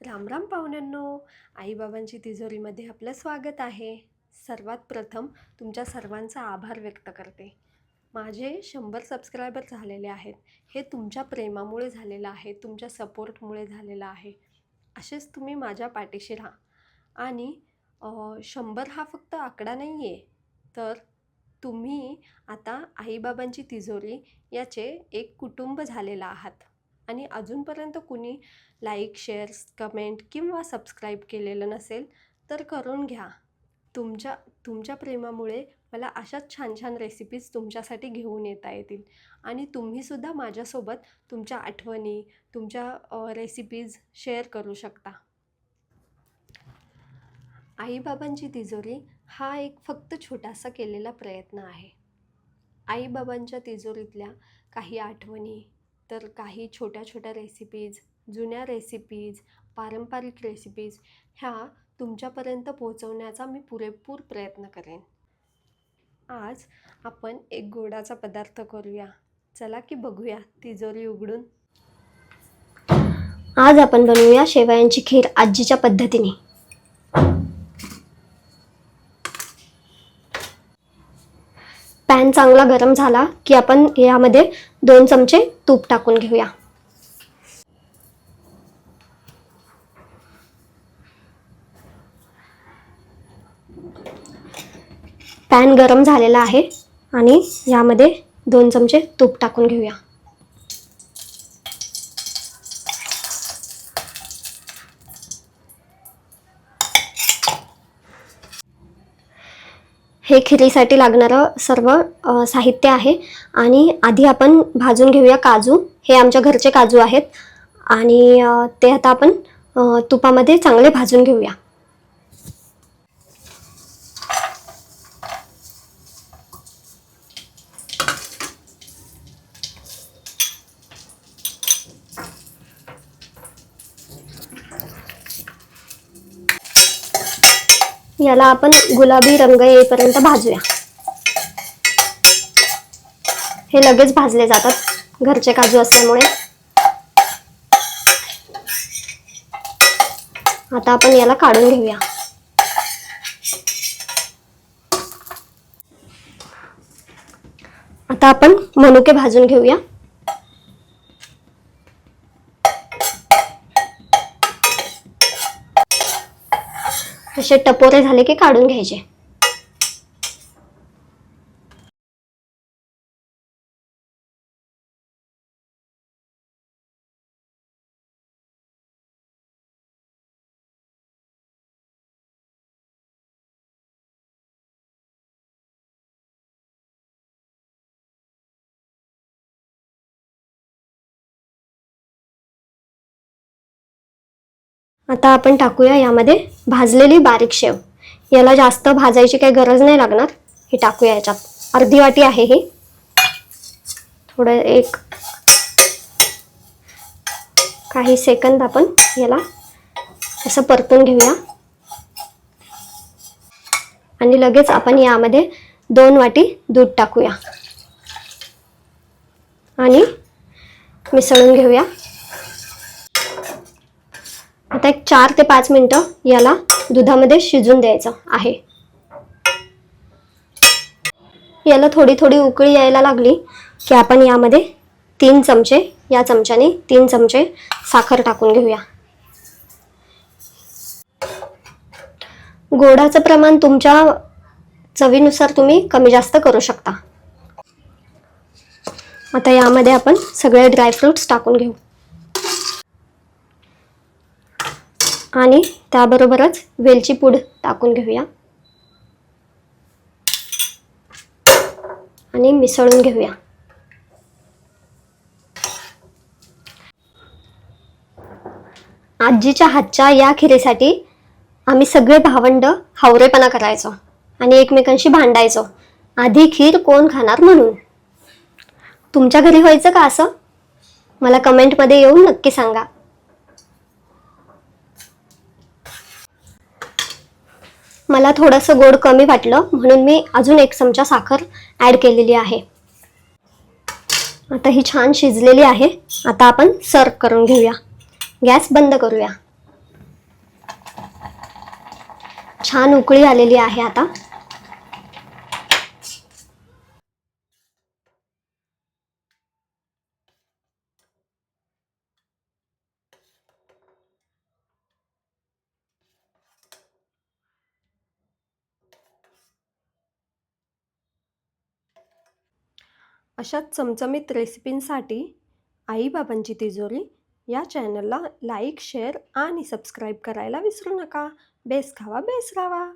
रामराम पाहुण्यांनो आईबाबांची तिजोरीमध्ये आपलं स्वागत आहे. सर्वात प्रथम तुमच्या सर्वांचा आभार व्यक्त करते. माझे शंभर सबस्क्रायबर झालेले आहेत. हे तुमच्या प्रेमामुळे झालेलं आहे तुमच्या सपोर्टमुळे झालेलं आहे. असेच तुम्ही माझ्या पाठीशी राहा. आणि शंभर हा फक्त आकडा नाही आहे तर तुम्ही आता आईबाबांची तिजोरी याचे एक कुटुंब झालेलं आहात. आणि अजूनपर्यंत कुणी लाईक शेअर्स कमेंट किंवा सबस्क्राईब केलेलं नसेल तर करून घ्या. तुमच्या तुमच्या प्रेमामुळे मला अशाच छान छान रेसिपीज तुमच्यासाठी घेऊन येता येतील. आणि तुम्हीसुद्धा माझ्यासोबत तुमच्या आठवणी तुमच्या रेसिपीज शेअर करू शकता. आईबाबांची तिजोरी हा एक फक्त छोटासा केलेला प्रयत्न आहे. आईबाबांच्या तिजोरीतल्या काही आठवणी तर काही छोट्या छोट्या रेसिपीज जुन्या रेसिपीज पारंपरिक रेसिपीज ह्या तुमच्यापर्यंत पोहोचवण्याचा मी पुरेपूर प्रयत्न करेन. आज आपण एक गोडाचा पदार्थ करूया. चला की बघूया तिजोरी उघडून. आज आपण बनवूया शेवयांची खीर आजीच्या पद्धतीने पॅन चांगला गरम झाला की आपण यामध्ये दोन चमचे तूप टाकून घेऊया. पॅन गरम झालेला आहे आणि यामध्ये दोन चमचे तूप टाकून घेऊया. हे खिरीसाठी लागणारं सर्व साहित्य आहे. आणि आधी आपण भाजून घेऊया काजू. हे आमच्या घरचे काजू आहेत. आणि ते आता आपण तुपामध्ये चांगले भाजून घेऊया. याला आपण गुलाबी रंग येईपर्यंत भाजूया. हे लगेच भाजले जातात घरचे काजू असल्यामुळे. आता आपण याला काढून घेऊया. आता आपण मनुके भाजून घेऊया. असे टपोरे झाले की काढून घ्यायचे. आता आपण टाकूया यामध्ये भाजलेली बारीक शेव. याला जास्त भाजायची काही गरज नाही लागणार. हे टाकूया याच्यात. अर्धी वाटी आहे ही. थोडं एक काही सेकंद आपण याला असं परतून घेऊया. आणि लगेच आपण यामध्ये दोन वाटी दूध टाकूया. आणि मिसळून घेऊया. आता एक चार ते पाच मिनटं याला दुधामध्ये शिजून द्यायचं आहे. याला थोडी थोडी उकळी यायला लागली की आपण यामध्ये तीन चमचे या चमच्याने तीन चमचे साखर टाकून घेऊया. गोडाचं प्रमाण तुमच्या चवीनुसार तुम्ही कमी जास्त करू शकता. आता यामध्ये आपण सगळे ड्रायफ्रुट्स टाकून घेऊ. आणि त्याबरोबरच वेलची पूड टाकून घेऊया. आणि मिसळून घेऊया. आजीच्या हातच्या या खिरीसाठी आम्ही सगळे भावंड हावरेपणा करायचो आणि एकमेकांशी भांडायचो. आधी खीर कोण खाणार म्हणून? तुमच्या घरी व्हायचं का असं? मला कमेंटमध्ये येऊन नक्की सांगा. मला थोडंसं गोड कमी वाटलं म्हणून मी अजून एक चमचा साखर ॲड केलेली आहे. आता ही छान शिजलेली आहे. आता आपण सर्व करून घेऊया. गॅस बंद करूया. छान उकळी आलेली आहे आता. अशा चमचमीत रेसिपींसाठी आईबाबांची तिजोरी या चॅनलला लाईक शेअर आणि सबस्क्राईब करायला विसरू नका. बेस खावा बेस रावा